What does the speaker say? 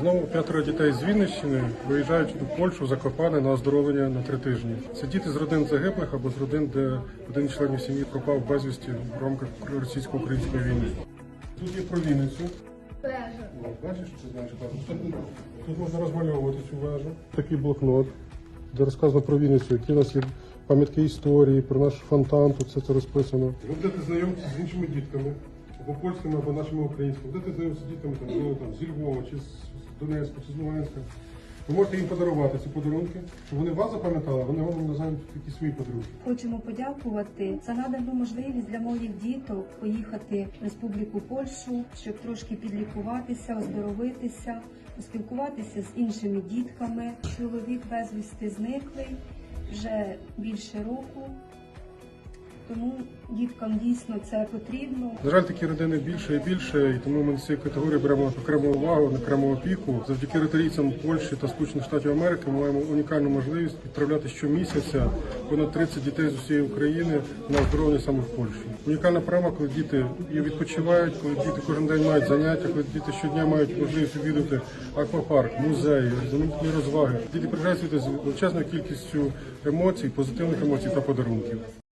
Знову п'ятеро дітей з Вінниччини виїжджають у Польщу Закопане на оздоровлення на три тижні. Це діти з родин загиблих або з родин, де один із членів сім'ї пропав безвісті в рамках російсько-української війни. Тут є про Вінницю. От, Бачиш, ти знаєш. Тут, можна розмальовувати цю вежу. Такий блокнот, де розказано про Вінницю, які у нас є пам'ятки історії, про наш фонтан, тут все це розписано. Будете знайомитися з іншими дітками, або польськими, або нашими українськими. Будете знайомитися з дітками там, ну, там, зі Львова, чи з Донецька, чи з Луганська. Ви можете їм подарувати ці подарунки, щоб вони вас запам'ятали, вони вам називають якісь свої подарунки. Хочемо подякувати за надану можливість для моїх діток поїхати в Республіку Польщу, щоб трошки підлікуватися, оздоровитися, поспілкуватися з іншими дітками. Чоловік безвісти зниклий вже більше року. Тому діткам дійсно це потрібно. На жаль, такі родини більше і більше, і тому ми на цій категорії беремо окрему увагу, окрему опіку. Завдяки ретарійцям Польщі та Сполучених Штатів Америки ми маємо унікальну можливість відправляти щомісяця понад 30 дітей з усієї України на оздоровлення саме в Польщі. Унікальна програма, коли діти і відпочивають, коли діти кожен день мають заняття, коли діти щодня мають можливість відвідати аквапарк, музеї, різноманітні розваги. Діти приїжджають звідти з величезною кількістю емоцій, позитивних емоцій та подарунків.